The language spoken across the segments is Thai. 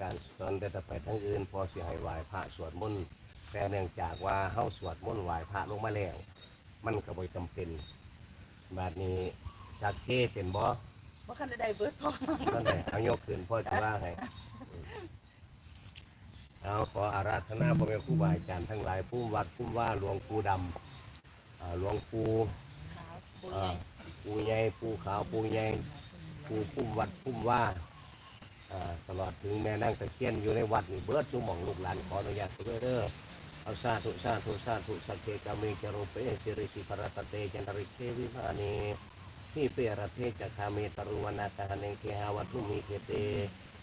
การสอนแต่ถ้าไปทั้งอื่น พอสิให้ไหว้พระสวดมนต์แต่เนื่องจากว่าเฮาสวดมนต์ไหว้พระลงมาแล้ว มันก็บ่จำเป็นบาดนี้สักเทเป็นบ่ว่าคันได้เบิดพอนั่นแหละเอายกขึ้นพ่อจะว่าให้เอาขออาราธนาพ่อแม่ครูบาอาจารย์ทั้งหลายผู้วัดผู้ว่าหลวงปู่ดำอ่าหลวงปู่ขาวปูอ่าใหญ่ปู่ใหญ่ปู่ขาวปู่ใหญ่ปู่พุ่มวัดพุ่มว่าอ่า ตลอดถึงแม่นั่งตะเคียนอยู่ในวัดนี่เบิดจุหม่องลูกหลานขออนุญาตไปด้วยเด้อเอาสาธุสาธุสาธุสักเกกามิจารุเปสิริสิภรตเตจันทริเทวิภานีที่เปรเทจคาเมตรุวนาตาเนเกหาวัตุมีเกเต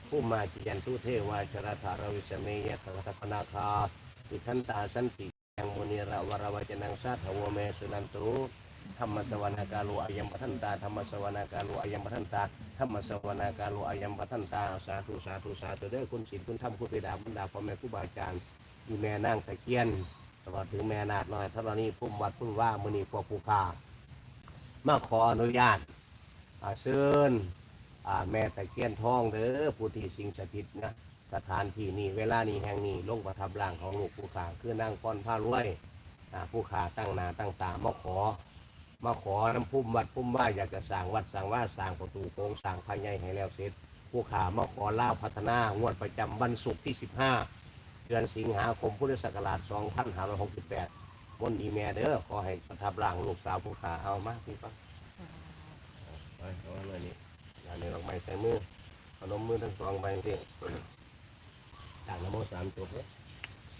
ผู้มาจิยันตุเทวาชรธารวิสเมยะตถาคนาคาอิทันตาสันติยังมุนีระวรวจนังสัทธวเมสุนันตุ ธรรมสวนากาลุอายัมปทันตาธรรมสวนากาลุอายัมปทันตาธรรมสวนากาลุอายัมปทันตาสาธุสาธุสาธุเด้อคุณศีลคุณธรรมคุณปิดาบรรดาพ่อแม่ครูบาอาจารย์มีแม่นางตะเคียนตลอดถึงแม่นาดน้อยธรณีพุ่มวัดพุ่มว่ามุนีพวกภูคามาขออนุญาตอาเชิญแม่ตะเคียนทองเด้อผู้ที่สิงสถิตนะสถานที่นี้เวลานี้แห่งนี้ลงประทับร่างของลูกผู้ขาคือนางพรผ้ารวยอ่าผู้ขาตั้งนาตั้งตามาขอ มาขอน้ำพุ่มวัดพุ่มว่าอยากจะสร้างวัดสร้างว่าสร้างประตูโค้งสร้างภายในให้แล้วเสร็จ ผู้ขามาขอเล่าพัฒนางวดประจำวันศุกร์ที่ 15 เดือนสิงหาคมพุทธศักราช 2568บนอีเมลเด้อขอให้ประทับร่างลูกสาวผู้ขาเอามาพี่ปังไปเอาเลยนี่อย่าเลยออกไม้ใส่มือพนมมือทั้งสองไปที่ต่างนโมสามจบเลย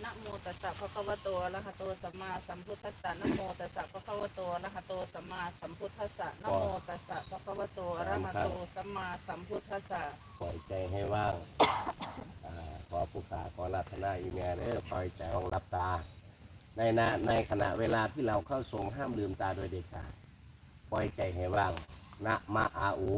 นะโมตัสสะภะคะวะโตอะระหะโตสัมมาสัมพุทธัสสะนะโมตัสสะภะคะวะโตอะระหะโตสัมมาสัมพุทธัสสะนะโมตัสสะภะคะวะโตอะระหะโตสัมมาสัมพุทธัสสะปล่อยใจให้ว่างอาขอผู้ขาขอรัตนาอีเมลเด้อปล่อยใจของรับตา ในนาในขณะเวลาที่เราเข้าทรงห้ามลืมตาโดยเด็ดขาดปล่อยใจให้ว่างนะมาอาอู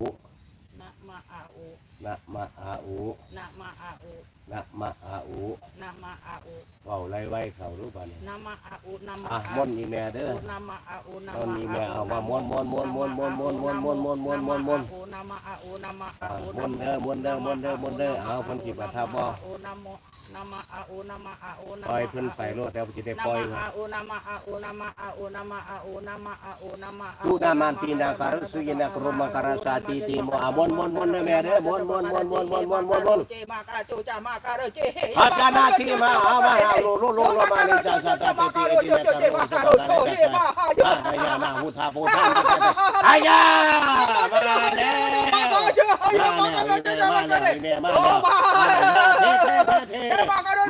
นะมะอาอุนะมาอาอูนะมะอาอุนะมาอาอูนะมะอาอุเว้าไล่ไว้เขารู้ป่ะเนี่ยนะมะอาอุนะมะอะอาม่วนอีเมลเด้อนะมะอาอุนะม่วนมะอีอาเมลอุเอามาม้วนม้วนม้วนม้วนม้วนม้วนม้วนม้วนม้วนม้วนม้วนม้วนนะมะอาอุนะมะอาอ่าอุม้วนเด้อม้วนเด้อม้วนเด้อม้วนเด้อเอาคนจิบประทับบ่ นะโม นามาอาโอนามาอาโอนาปล่อยเพื่อนไปโลดแล้วจะได้นปล่อยมาอาโอนามาอาโอนามาอาโอนามาอาโอนามาอาโอนามาอาโอ Tu naman pinakaru suyin ak rumakaran sa titi mo. Ah, mon, mon, mon na mere. Mon, mon, mon, mon, mon, mon, mon, mon. อาจารย์นาทีมาอามาอาโลโลโลโลมาเลจาสาตาเตติเอติเนตาโรสาตาเลจาาอายานาหุทาโพธาอายามาแล้ว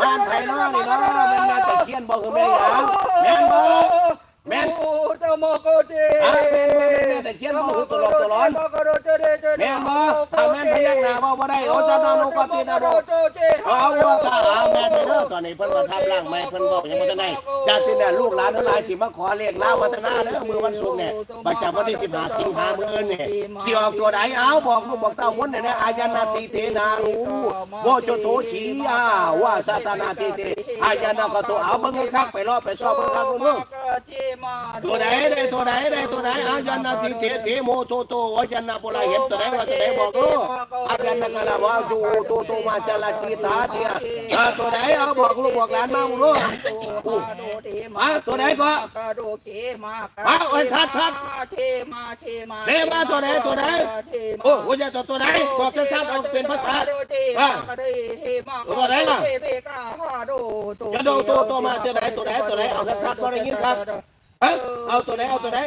บ้าเนไทยน้อยนี่เนาะแม่นตาเคียนบ่คือแม่นหยังแม่นบ่ แม่นเจ้าโมโกเจอ่าแม่นแม่นแม่นตะเคียนบ่คือตลอดตลอดแม่นบ่ถ้าแม่นพยักหน้าบ่บ่ได้โอจานานุปตินาโดเอาว่าถ้าเอาแม่นเด้อตอนนี้เพิ่นมาทับร่างแม่เพิ่นบอกยังบ่ทันได้จากที่เนี่ยลูกหลานทั้งหลายที่มาขอเลขลาววัฒนาเด้อมื้อวันศุกร์เนี่ยประจำวันที่15สิงหาคมมื้ออื่นนี่สิออกตัวใดเอาบอกลูกบอกเต้าวนเนี่ยนะอายันนาติเตนารูโวโจโตชียาว่าสาตานาติเตอายันนากะโตเอาเบิ่งคักไปรอบไปสอบเบิ่งคักเบิ่ง ตัวไหนได้ตัวไหนได้ตัวไหนอายันนาทีเตเตโมโตโตอายันนาโบราเห็นตัวไหนว่าตัวไหนบอกดูอายันนากะลาว่าดูโตโตมาจาลากีตาเตียอ่าตัวไหนเอาบอกลูกบอกหลานมาลูกอ่าตัวไหนก็มาโอ้ยชัดชัดเทมาเทมาเซมาตัวไหนตัวไหนโอ้ว่าจะตัวตัวไหนบอกชัดชัดเอาเป็นภาษาอ่าตัวไหนล่ะจะดูตัวตัวมาตัวไหนตัวไหนตัวไหนเอาชัดชัดบ่ได้ยินครับ เอ้าเอาตัวไหนเอาตัวไหน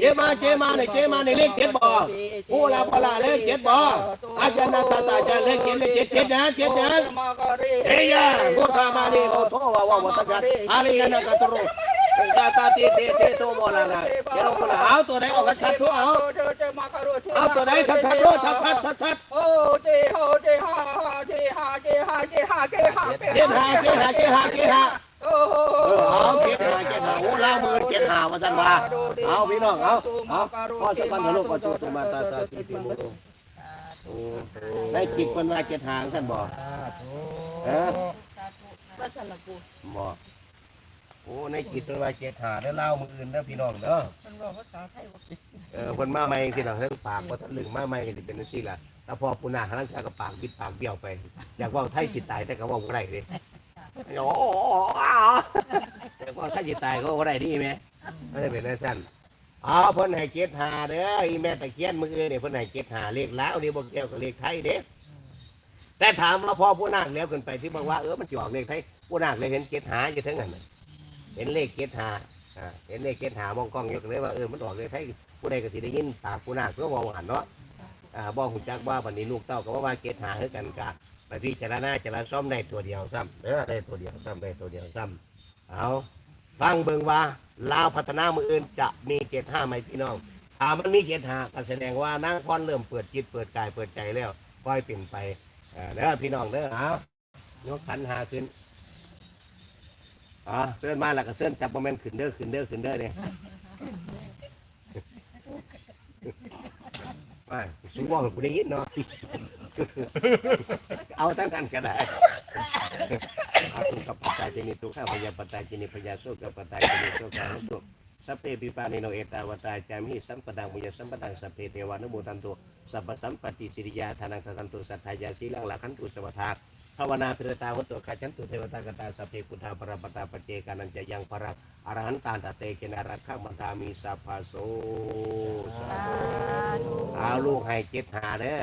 เจมาเจมาในเจมาในเลขเจ็ดบ่ผู้ลาพลาเลขเจ็ดบ่อาจารย์นาตาตาจารย์เลขเจ็ดเลขเจ็ดเจ็ดนะเจ็ดนะเฮียพุทธามานีโอโทวาวาวตัจจอาริยนาคตรุตาตาตีเตเตโตโมลานะเดี๋ยวคนเอาตัวไหนออกชัดตัวเอาเอาตัวไหนชัดชัดตัวชัดชัดชัดชัดโอ้เจโฮเจฮาเจฮาเจฮาเจฮาเจฮาเจ็ดหาเจ็ดหาเจ็ดหาเจ็ดหาโอ้โห เอาเจ็ดหาเจ็ดหาโอ้ลามือเจ็ดหาวาสันว่าเอาพี่น้องเอาเอาพ่อสักวันทะลุก็จุตุมาตาตาตีตีโมโตได้จิตคนว่าเจ็ดหางท่านบอกเออวัชรปูบอกโอ้ในจิตเป็นว่าเจ็ดหาได้เล่ามืออื่นเด้อพี่น้องเด้อมันบอกภาษาไทยเออคนมาใหม่ที่เราเรื่องปากว่าทะลึงมาใหม่ก็จะเป็นจังซี่ล่ะแต่พอปูนาหันชากระปากบิดปากเบี้ยวไป อยากว่าไทยจิตตายแต่ก็ว่าได้เลย โอ้โหอยากเว่าไทยจิตตายก็บ่ได้ดีไหมไม่ได้เป็นนั่นสั้นอ๋อเพิ่นให้เกตหาเด้ออีแม่ตะเคียนมือเนี่ยเพิ่นให้เกตหาเลขแล้วนี่บ่เกี่ยวกับเลขไทยเด้แต่ถามว่าพอผู้นาคแล้วขึ้นไปที่บอกว่าเออมันจะออกเลขไทยผู้นาคเลยเห็นเกตหาอยู่ทั้งนั้นนะเห็นเลขเกตหาอ่าเห็นเลขเกตหามองกล้องยกเลยว่าเออมันออกเลขไทยผู้ใดก็สิได้ยินปากผู้นาคเพื่อมองหันเนาะอ่าบอกหุ่จักว่าวันนี้ลูกเต้าก็ว่าเกตหาให้กันกะ ไปพิจารณาจารซ้อมได้ตัวเดียวซ้ำเออได้ตัวเดียวซ้ำได้ตัวเดียวซ้ำเอาฟังเบิงว่าลาวพัฒนามืออื่นจะมีเกตห้าไหมพี่น้องถ้ามันมีเกตห้าก็แสดงว่านางพรเริ่มเปิดจิตเปิดกายเปิดใจแล้วค่อยเปลี่ยนไปเออเด้อพี่น้องเด้อเอายกขันหาขึ้นอ๋อเสื้อมาแล้วก็เสื้อจับโมเมนต์ขึ้นเด้อขึ้นเด้อขึ้นเด้อเนี่ยไม่สูงว่ากูได้ยินเนาะ เอาทั้งกันก็ได้อาสุกับปัจจัยจินิตุข้าพยาปัจจัยจินิพยาสุกับปัจจัยจินิสุขานุสุสัพเพปิปานิโนเอตาวตาจามิสัมปดังมุยสัมปดังสัพเพเทวานุโมทันตุสัพพสัมปติสิริยาธานังสันตุสัทธายาสีลังละขันตุสวัฏาภาวนาพิรตาวัตถุขจันตุเทวตากตาสัพเพพุทธาปรปตาปเจกานันจะยังปรักอรหันตานตเตเกนารักขังมันทามีสัพพะโสสาธุเอาลูกให้เจ็ดหาเด้อ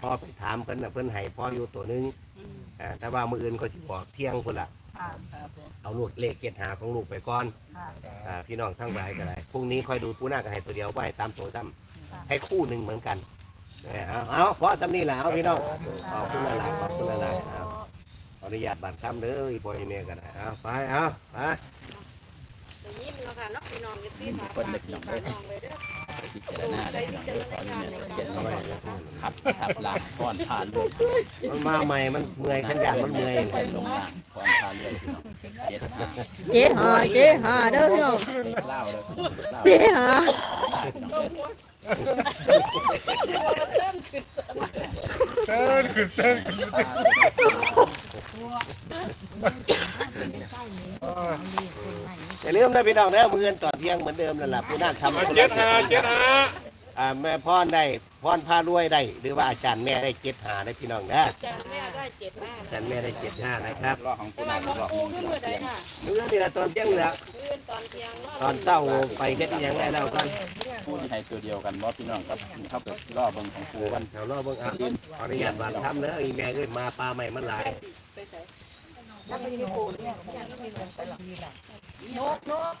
พ่อไปถามเพิ่นน่ะเพิ่นให้พ่ออยู่ตัวหนึงอ่าแต่ว่ามืออื่นก็สิบอกเที่ยงพุ่นละค่ะเอาลูกเลขเจ็ดหาของลูกไปก่อนค่ะ อ่าพี่น้องทั้งหลายก็ได้พรุ่งนี้ค่อยดูผู้หน้าก็ให้ตัวเดียวไว้สามตัวซ้ำให้คู่หนึ่งเหมือนกันเออเอาเอาเพราะซ้ำนี่แหละเอาพี่น้องขอบคุณหลายๆขอบคุณหลายๆเอาขออนุญาตบัตรคำเด้ออีบอยเมียกันนะเอาไปเอาไป ได้ยินแล้วค่ะเนักพี่น้องอย่าตีค่ะคนเล็กน้องฝากน้องไว้เด้อ พิจารณาได้พี่น้องเด้อขออนุญาตเขียนเอาไว้ครับครับลางพรผ่านเลยมันมาใหม่มันเมื่อยขันยานมันเมื่อยไปลงล่างพรผ่านเลยพี่น้องเจ็ดห้าเจ๊หาเจ๊หาเด้อพี่น้องเด็กเล่าเลยเด็กเล่าเจ๊หาพี่น้องเด้ออย่า ลืมนะพี่น้องนะมืออื่นต่อเที่ยงเหมือนเดิมนั่นแหละผู้หน้าทำเจ็ดหาเจ็ดหาอ่าแม่พรได้พรพารวยได้ หรือว่าอาจารย์แม่ได้เจ็ดหาได้พี่น้องนะจานแม่ได้เจ็ดหน้าอาจารย์แม่ได้เจ็ดห้านะครับรอบของแต่คุณว่านาของรอบกูหนึ่งขึ้นที่เมื่เราอใดเตรียมค่ะมื้อนี้ละตอนเที่ยงเหลือขึ้นตอนเที่ยงเนาะตอนเช้าไปเฮ็ดอิหยังได้แล้วกันผู้ที่ให้ตัวเดียวกันว่าพี่น้องกับเขากับรอบเบิ่งของครูวัน แถวรอบเบิ่งอะขออนุญาตบานทำเด้ออีแม่เอ้ยมาปลาใหม่มันหลายไปใส่ แล้วไปมีปูเนี่ยนกนก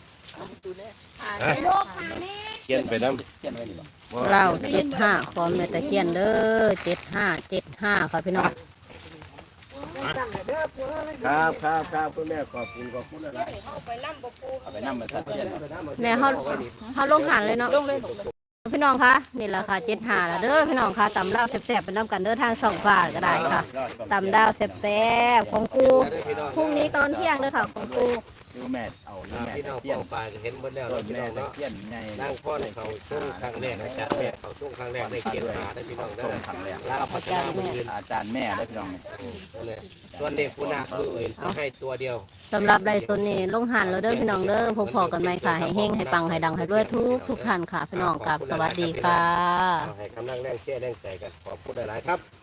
อ่ไอ้นกค่ะนี่เขียนไปน้เขียนไว้นี่บ่ำเราเจ็ดห้าขอแม่ตะเคียนเด้อเจ็ดห้าเจ็ดห้าค่ะพี่น้องครับครับครับคุณแม่ขอบคุณขอบคุณอะไรเอาไปล่ำบ่ปูไปนั่งมาทัดเทียนแม่เขาเขาลงหันเลยเนาะ พี่น้องคะนี่แหละค่ะเจ็ดหาแล้วเด้อพี่น้องคะตำดาวแซ่บๆเป็นน้ำกันเด้อทางช่องฟ้าก็ได้ค่ะตำดาวแซ่บๆของกูพรุ่งนี้ตอนเที่ยงเด้อค่ะของกู ดูแม่เอาดูแม่พี่น้องเทียนป้องปลาก็เห็นหมดแล้วต้เนาะนพี่แม่น้องตะเนาะเทียนไงนั่งพ่อในเขาช่วงครั้งแรกนะจ๊ะแม่เขาช่วงครั้งแรกได้เขียนมาได้พี่น้องต้เด้นอครั้งแรกลาวพัฒนามืออื่นอาจารย์แม่ได้พี่น้องส่วนเด็กผู้นาคมืออื่นให้ตัวเดียวสำหรับไดโซนนี้ลงหันแล้วเด้อพี่น้องเด้อพบพอกันไหมค่ะให้เฮงให้ปังให้ดังให้ด้วยทุกทุกท่านค่ะพี่น้องกับสวัสดีค่ะเอาให้กำลังแรงเชื่อแรงใจกันขอบคุณหลายๆครับ